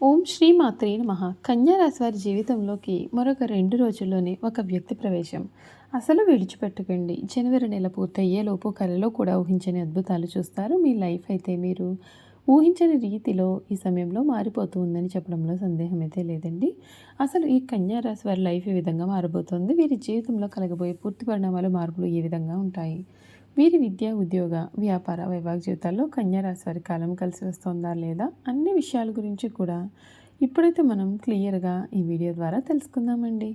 ఓం శ్రీ మాత్రే నమ. కన్యారాశి వారి జీవితంలోకి మరొక రెండు రోజుల్లోనే ఒక వ్యక్తి ప్రవేశం. అసలు విడిచిపెట్టకండి. జనవరి నెల పూర్తయ్యేలోపు కలలో కూడా ఊహించని అద్భుతాలు చూస్తారు. మీ లైఫ్ అయితే మీరు ఊహించని రీతిలో ఈ సమయంలో మారిపోతూ ఉందని చెప్పడంలో సందేహం అయితే లేదండి. అసలు ఈ కన్యారాశి వారి లైఫ్ ఈ విధంగా మారిపోతుంది వీరి జీవితంలో కలగబోయే పూర్తి పరిణామాలు మార్పులు ఏ విధంగా ఉంటాయి? వీరి విద్య ఉద్యోగ వ్యాపార వైవాహిక జీవితాల్లో కన్యారాశి వారి కాలం కలిసి వస్తుందా లేదా అన్ని విషయాల గురించి కూడా ఇప్పుడైతే మనం క్లియర్గా ఈ వీడియో ద్వారా తెలుసుకుందామండి.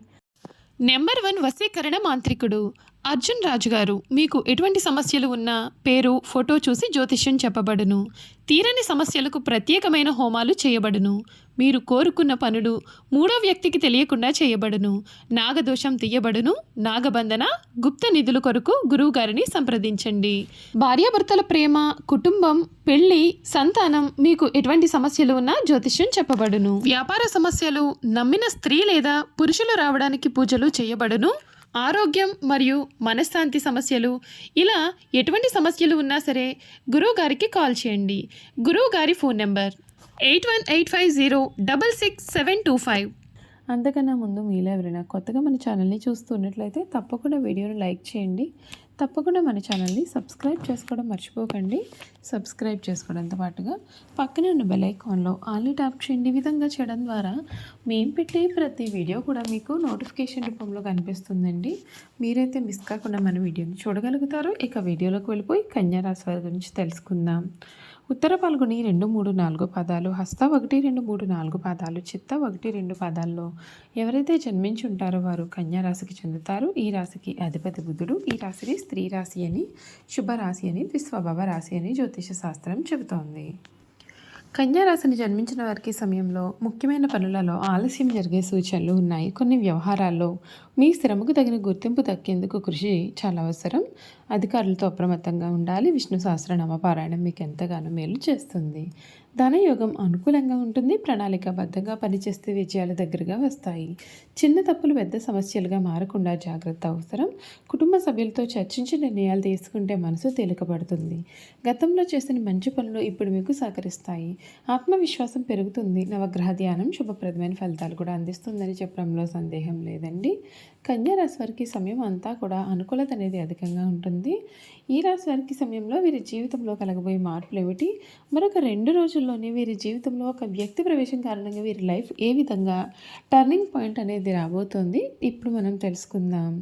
నెంబర్ వన్ వశీకరణ మాంత్రికుడు. అర్జున్ రాజు గారు మీకు ఎటువంటి సమస్యలు ఉన్నా పేరు ఫోటో చూసి జ్యోతిష్యం చెప్పబడును. తీరని సమస్యలకు ప్రత్యేకమైన హోమాలు చేయబడును. మీరు కోరుకున్న పనులు మూడో వ్యక్తికి తెలియకుండా చేయబడును. నాగదోషం తీయబడును. నాగబంధన గుప్త నిధుల కొరకు గురువు గారిని సంప్రదించండి. భార్యాభర్తల ప్రేమ కుటుంబం పెళ్ళి సంతానం మీకు ఎటువంటి సమస్యలు ఉన్నా జ్యోతిష్యం చెప్పబడును. వ్యాపార సమస్యలు నమ్మిన స్త్రీ లేదా పురుషులు రావడానికి పూజలు చేయబడును. ఆరోగ్యం మరియు మనశ్శాంతి సమస్యలు. ఇలా ఎటువంటి సమస్యలు ఉన్నా సరే గురువు గారికి కాల్ చేయండి. గురువు గారి phone number eight one eight five zero double six seven two five. అంతకన్నా ముందు మీలో ఎవరైనా కొత్తగా మన ఛానల్ని చూస్తున్నట్లయితే తప్పకుండా వీడియోని లైక్ చేయండి. తప్పకుండా మన ఛానల్ని సబ్స్క్రైబ్ చేసుకోవడం మర్చిపోకండి. సబ్స్క్రైబ్ చేసుకోవడంతో పాటుగా పక్కనే ఉన్న బెల్ ఐకాన్లో టాప్ ట్యాప్ చేయండి. విధంగా చేయడం ద్వారా మేము పెట్టే ప్రతి వీడియో కూడా మీకు నోటిఫికేషన్ రూపంలో కనిపిస్తుందండి. మీరైతే మిస్ కాకుండా మన వీడియోని చూడగలుగుతారు ఇక వీడియోలోకి వెళ్ళిపోయి కన్యారాశి వారి గురించి తెలుసుకుందాం. ఉత్తర పాల్గొని రెండు మూడు నాలుగు పదాలు హస్త ఒకటి రెండు మూడు నాలుగు పదాలు చిత్త ఒకటి రెండు పదాల్లో ఎవరైతే జన్మించి ఉంటారో వారు కన్యా రాశికి చెందుతారు. ఈ రాశికి అధిపతి బుధుడు. ఈ రాశిని స్త్రీ రాశి అని శుభరాశి అని విశ్వభవ రాశి అని జ్యోతిష శాస్త్రం చెబుతోంది. కన్యారాశిని జన్మించిన వారికి సమయంలో ముఖ్యమైన పనులలో ఆలస్యం జరిగే సూచనలు ఉన్నాయి. కొన్ని వ్యవహారాల్లో మీ శ్రమకు తగిన గుర్తింపు దక్కేందుకు కృషి చాలా అవసరం. అధికారులతో అప్రమత్తంగా ఉండాలి. విష్ణు సహస్రనామ పారాయణం మీకు ఎంతగానో మేలు చేస్తుంది. ధనయోగం అనుకూలంగా ఉంటుంది ప్రణాళికాబద్ధంగా పనిచేస్తే విజయాల దగ్గరగా వస్తాయి. చిన్న తప్పులు పెద్ద సమస్యలుగా మారకుండా జాగ్రత్త అవసరం. కుటుంబ సభ్యులతో చర్చించి నిర్ణయాలు తీసుకుంటే మనసు తేలికపడుతుంది. గతంలో చేసిన మంచి పనులు ఇప్పుడు మీకు సహకరిస్తాయి. ఆత్మవిశ్వాసం పెరుగుతుంది. నవగ్రహ ధ్యానం శుభప్రదమైన ఫలితాలు కూడా అందిస్తుందని చెప్పడంలో సందేహం లేదండి. కన్యా రాశి వారికి సమయం అంతా కూడా అనుకూలత అనేది అధికంగా ఉంటుంది. ఈ రాశి వారికి సమయంలో వీరి జీవితంలో కలగబోయే మార్పులు ఏమిటి? మరొక రెండు రోజుల్లో రోజుల్లోనే వీరి జీవితంలో ఒక వ్యక్తి ప్రవేశం కారణంగా వీరి లైఫ్ ఏ విధంగా టర్నింగ్ పాయింట్ అనేది రాబోతోంది ఇప్పుడు మనం తెలుసుకుందాం.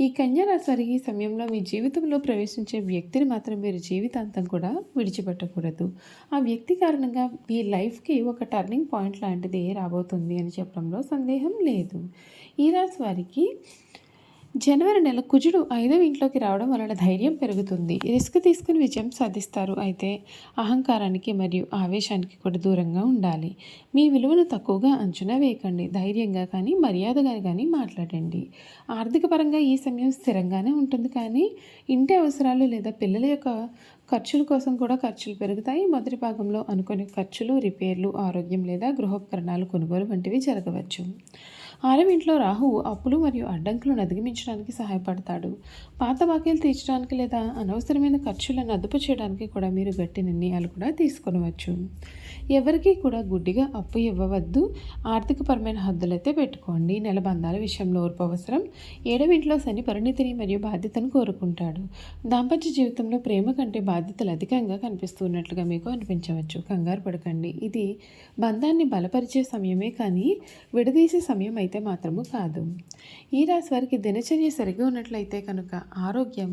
ఈ కన్యారాశి ఈ సమయంలో మీ జీవితంలో ప్రవేశించే వ్యక్తిని మాత్రం మీరు జీవితాంతం కూడా విడిచిపెట్టకూడదు. ఆ వ్యక్తి కారణంగా మీ లైఫ్కి ఒక టర్నింగ్ పాయింట్ లాంటిది రాబోతుంది అని చెప్పడంలో సందేహం లేదు. ఈ రాశి వారికి జనవరి నెల కుజుడు ఐదవ ఇంట్లోకి రావడం వలన ధైర్యం పెరుగుతుంది. రిస్క్ తీసుకుని విజయం సాధిస్తారు. అయితే అహంకారానికి మరియు ఆవేశానికి కూడా దూరంగా ఉండాలి. మీ విలువను తక్కువగా అంచనా వేయకండి. ధైర్యంగా కానీ మర్యాదగా కానీ మాట్లాడండి. ఆర్థిక పరంగా ఈ సమయం స్థిరంగానే ఉంటుంది. కానీ ఇంటి అవసరాలు లేదా పిల్లల యొక్క ఖర్చుల కోసం కూడా ఖర్చులు పెరుగుతాయి. మొదటి భాగంలో అనుకునే ఖర్చులు రిపేర్లు ఆరోగ్యం లేదా గృహోపకరణాలు కొనుగోలు వంటివి జరగవచ్చు. ఆరవింట్లో రాహు రాహువు అప్పులు మరియు అడ్డంకులను అధిగమించడానికి సహాయపడతాడు. పాత బాకీలు తీర్చడానికి లేదా అనవసరమైన ఖర్చులను అదుపు చేయడానికి కూడా మీరు గట్టి నిర్ణయాలు కూడా తీసుకొనవచ్చు ఎవరికీ కూడా గుడ్డిగా అప్పు ఇవ్వవద్దు. ఆర్థికపరమైన హద్దులైతే పెట్టుకోండి. నెల బంధాల విషయంలో ఓర్పు అవసరం. ఏడవింట్లో శని పరిణితిని మరియు బాధ్యతను కోరుకుంటాడు. దాంపత్య జీవితంలో ప్రేమ కంటే బాధ్యతలు అధికంగా కనిపిస్తున్నట్లుగా మీకు అనిపించవచ్చు. కంగారు పడకండి. ఇది బంధాన్ని బలపరిచే సమయమే కానీ విడదీసే సమయం అయితే మాత్రము కాదు. ఈ రాశి వారికి దినచర్య సరిగా ఉన్నట్లయితే కనుక ఆరోగ్యం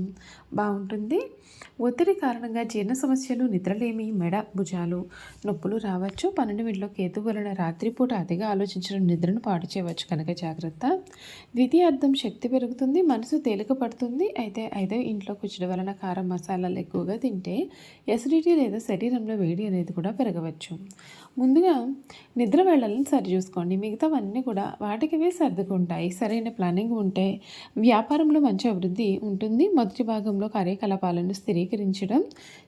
బాగుంటుంది. ఒత్తిడి కారణంగా జీర్ణ సమస్యలు నిద్రలేమి మెడ భుజాలు నొప్పులు రావచ్చు. పన్నెండు ఇంట్లో కేతు వలన రాత్రిపూట అతిగా ఆలోచించడం నిద్రను పాడు చేయవచ్చు కనుక జాగ్రత్త. ద్వితీయార్థం శక్తి పెరుగుతుంది మనసు తేలిక పడుతుంది. అయితే ఐదో ఇంట్లో కుచ్చడం వలన కారం మసాలాలు ఎక్కువగా తింటే ఎసిడిటీ లేదా శరీరంలో వేడి అనేది కూడా పెరగవచ్చు. ముందుగా నిద్ర వేళలను సరి చూసుకోండి మిగతావన్నీ కూడా వాటికివే సర్దుకుంటాయి. సరైన ప్లానింగ్ ఉంటే వ్యాపారంలో మంచి అభివృద్ధి ఉంటుంది. మొదటి భాగంలో కార్యకలాపాలను స్థిరీకరించడం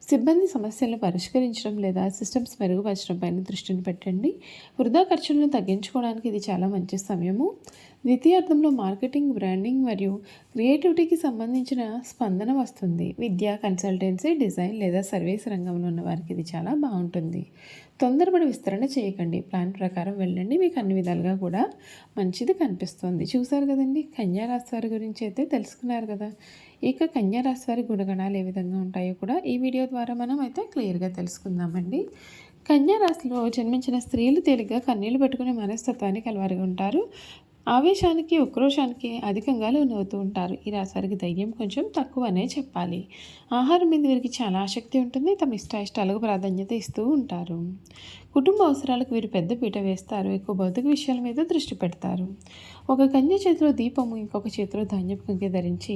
సిబ్బంది సమస్యలను పరిష్కరించడం లేదా సిస్టమ్స్ మెరుగుపరచడం పైన దృష్టిని పెట్టండి. వృధా ఖర్చులను తగ్గించుకోవడానికి ఇది చాలా మంచి సమయము. ద్వితీయార్థంలో మార్కెటింగ్ బ్రాండింగ్ మరియు క్రియేటివిటీకి సంబంధించిన స్పందన వస్తుంది. విద్య కన్సల్టెన్సీ డిజైన్ లేదా సర్వీస్ రంగంలో ఉన్న వారికి ఇది చాలా బాగుంటుంది. తొందరపడి విస్తరణ చేయకండి. ప్లాన్ ప్రకారం వెళ్ళండి. మీకు అన్ని విధాలుగా కూడా మంచిది కనిపిస్తుంది. చూసారు కదండి? కన్యా రాశి వారి గురించి అయితే తెలుసుకున్నారు కదా? ఇక కన్యా రాశి వారి గుణగణాలు ఏ విధంగా ఉంటాయో కూడా ఈ వీడియో ద్వారా మనం అయితే క్లియర్గా తెలుసుకుందామండి. కన్యారాశిలో జన్మించిన స్త్రీలు తేలిగ్గా కన్నీళ్ళు పెట్టుకునే మనస్తత్వానికి కలవారిగా ఉంటారు. ఆవేశానికి ఉక్రోషానికి అధికంగా లోనవుతూ ఉంటారు. ఈ రాశి ధైర్యం కొంచెం తక్కువనే చెప్పాలి. ఆహారం మీద వీరికి చాలా ఆసక్తి ఉంటుంది. తమ ఇష్ట ఇష్టాలకు ప్రాధాన్యత ఇస్తూ ఉంటారు. కుటుంబ అవసరాలకు వీరు పెద్ద పీట వేస్తారు. ఎక్కువ భౌతిక విషయాల మీద దృష్టి పెడతారు. ఒక కన్య చేతిలో దీపము ఇంకొక చేతిలో ధాన్యపు కంకి ధరించి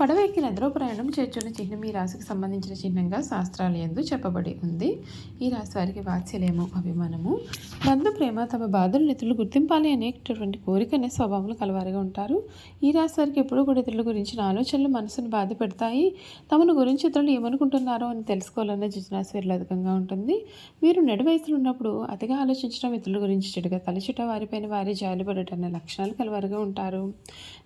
పడవ ఎక్కి నదిలో ప్రయాణం చేర్చున్న చిహ్నం ఈ రాశికి సంబంధించిన చిహ్నంగా శాస్త్రాలు ఎందు చెప్పబడి ఉంది. ఈ రాశి వారికి వాత్సల్యము అభిమానము. బంధు ప్రేమ తమ బాధలు ఇతరులు గుర్తింపాలి అనేటటువంటి కోరిక అనే స్వభావాలు కలవారిగా ఉంటారు. ఈ రాశి వారికి ఎప్పుడూ కూడా ఇతరుల గురించిన ఆలోచనలు మనసును బాధ పెడతాయి. తమను గురించి ఇతరులు ఏమనుకుంటున్నారో అని తెలుసుకోవాలన్న జిజ్ఞాస వీరిలో అధికంగా ఉంటుంది. వీరు నడి వయసులో ఉన్నప్పుడు అతిగా ఆలోచించడం ఇతరుల గురించి చెడుగా తలచుట వారిపైన వారి జాలిపడటం అనే లక్షణాలు కలవారుగా ఉంటారు.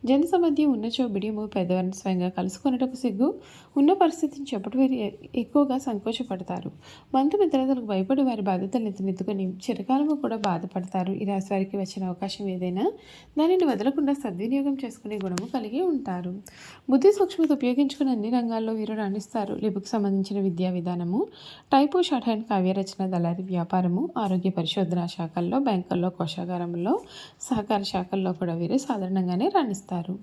జన సమధ్యం ఉన్న బిడియము పెద్దవారిని స్వయంగా కలుసుకున్నటకు సిగ్గు ఉన్న పరిస్థితిని చెప్పటి వీరు ఎక్కువగా సంకోచపడతారు. బంధుమిత్రులకు భయపడి వారి బాధ్యతలు ఎత్తునెత్తుకొని చిరకాలము కూడా బాధపడతారు. ఈ రాశి వారికి వచ్చిన అవకాశం ఏదైనా దానిని వదలకుండా సద్వినియోగం చేసుకునే గుణము కలిగి ఉంటారు. బుద్ధి సూక్ష్మత ఉపయోగించుకుని అన్ని రంగాల్లో వీరు రాణిస్తారు. లిపుకు సంబంధించిన విద్యా విధానము టైపు షార్ట్ హ్యాండ్ కావ్య రచన దళారి వ్యాపారము ఆరోగ్య పరిశోధన శాఖల్లో బ్యాంకుల్లో కోశాగారంలో సహకార శాఖల్లో కూడా వీరు సాధారణంగానే రాణిస్తారు.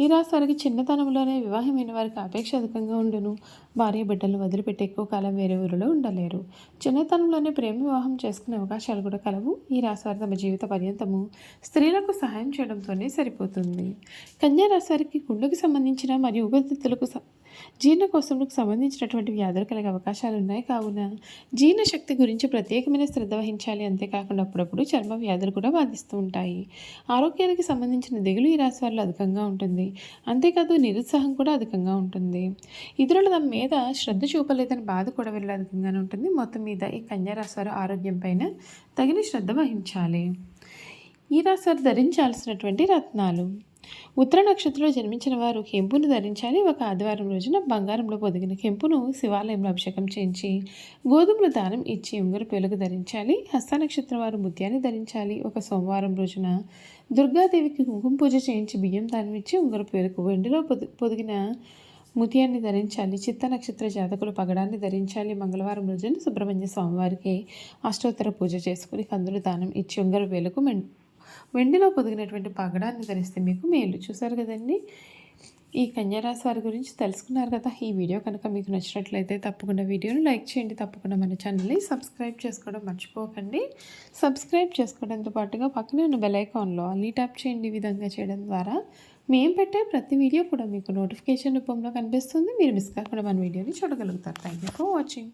ఈ రాశి వారికి చిన్నతనంలోనే వివాహమైన వారికి అపేక్ష అధికంగా ఉండును. భార్య బిడ్డలను వదిలిపెట్టి ఎక్కువ కాలం వేరే ఊరిలో ఉండలేరు. చిన్నతనంలోనే ప్రేమ వివాహం చేసుకునే అవకాశాలు కూడా కలవు. ఈ రాశి తమ జీవిత పర్యంతము స్త్రీలకు సహాయం చేయడంతోనే సరిపోతుంది. కన్యా రాశి వారికి గుండెకు సంబంధించిన మరియు ఊపిరితిత్తులకు స- జీర్ణకోశంకు సంబంధించినటువంటి వ్యాధులు కలిగే అవకాశాలు ఉన్నాయి కావున జీర్ణశక్తి గురించి ప్రత్యేకమైన శ్రద్ధ వహించాలి. అంతేకాకుండా అప్పుడప్పుడు చర్మ వ్యాధులు కూడా బాధిస్తూ ఉంటాయి. ఆరోగ్యానికి సంబంధించిన దిగులు ఈ రాశి వారిలో అధికంగా ఉంటుంది. అంతేకాదు నిరుత్సాహం కూడా అధికంగా ఉంటుంది. ఇతరుల తమ మీద శ్రద్ధ చూపలేదని బాధ కూడా వీళ్ళు అధికంగానే ఉంటుంది. మొత్తం మీద ఈ కన్యా రాశి వారి ఆరోగ్యం పైన తగిన శ్రద్ధ వహించాలి. ఈ రాశి వారు ధరించాల్సినటువంటి రత్నాలు. ఉత్తర నక్షత్రంలో జన్మించిన వారు కెంపును ధరించాలి. ఒక ఆదివారం రోజున బంగారంలో పొదిగిన కెంపును శివాలయంలో అభిషేకం చేయించి గోధుమల దానం ఇచ్చి ఉంగర పేలుగు ధరించాలి. హస్త నక్షత్రం వారు ముత్యాన్ని ధరించాలి. ఒక సోమవారం రోజున దుర్గాదేవికి కుంకుమ పూజ చేయించి బియ్యం దానం ఇచ్చి ఉంగర పేలుకు వెండిలో పొది పొదిగిన ముత్యాన్ని ధరించాలి. చిత్త నక్షత్ర జాతకులు పగడాన్ని ధరించాలి. మంగళవారం రోజున సుబ్రహ్మణ్య స్వామివారికి అష్టోత్తర పూజ చేసుకుని కందులు దానం ఇచ్చి ఉంగర వేలకు వెండిలో పొదిగినటువంటి పగడాన్ని ధరిస్తే మీకు మేలు. చూసారు కదండి? ఈ కన్యారాశి వారి గురించి తెలుసుకున్నారు కదా? ఈ వీడియో కనుక మీకు నచ్చినట్లయితే తప్పకుండా వీడియోను లైక్ చేయండి. తప్పకుండా మన ఛానల్ని సబ్స్క్రైబ్ చేసుకోవడం మర్చిపోకండి. సబ్స్క్రైబ్ చేసుకోవడంతో పాటుగా పక్కనే ఉన్న బెల్ ఐకాన్లో ట్యాప్ చేయండి ఈ విధంగా చేయడం ద్వారా. మేము పెట్టే ప్రతి వీడియో కూడా మీకు నోటిఫికేషన్ రూపంలో కనిపిస్తుంది. మీరు మిస్ కాకుండా మన వీడియోని చూడగలుగుతారు. Thank you for watching.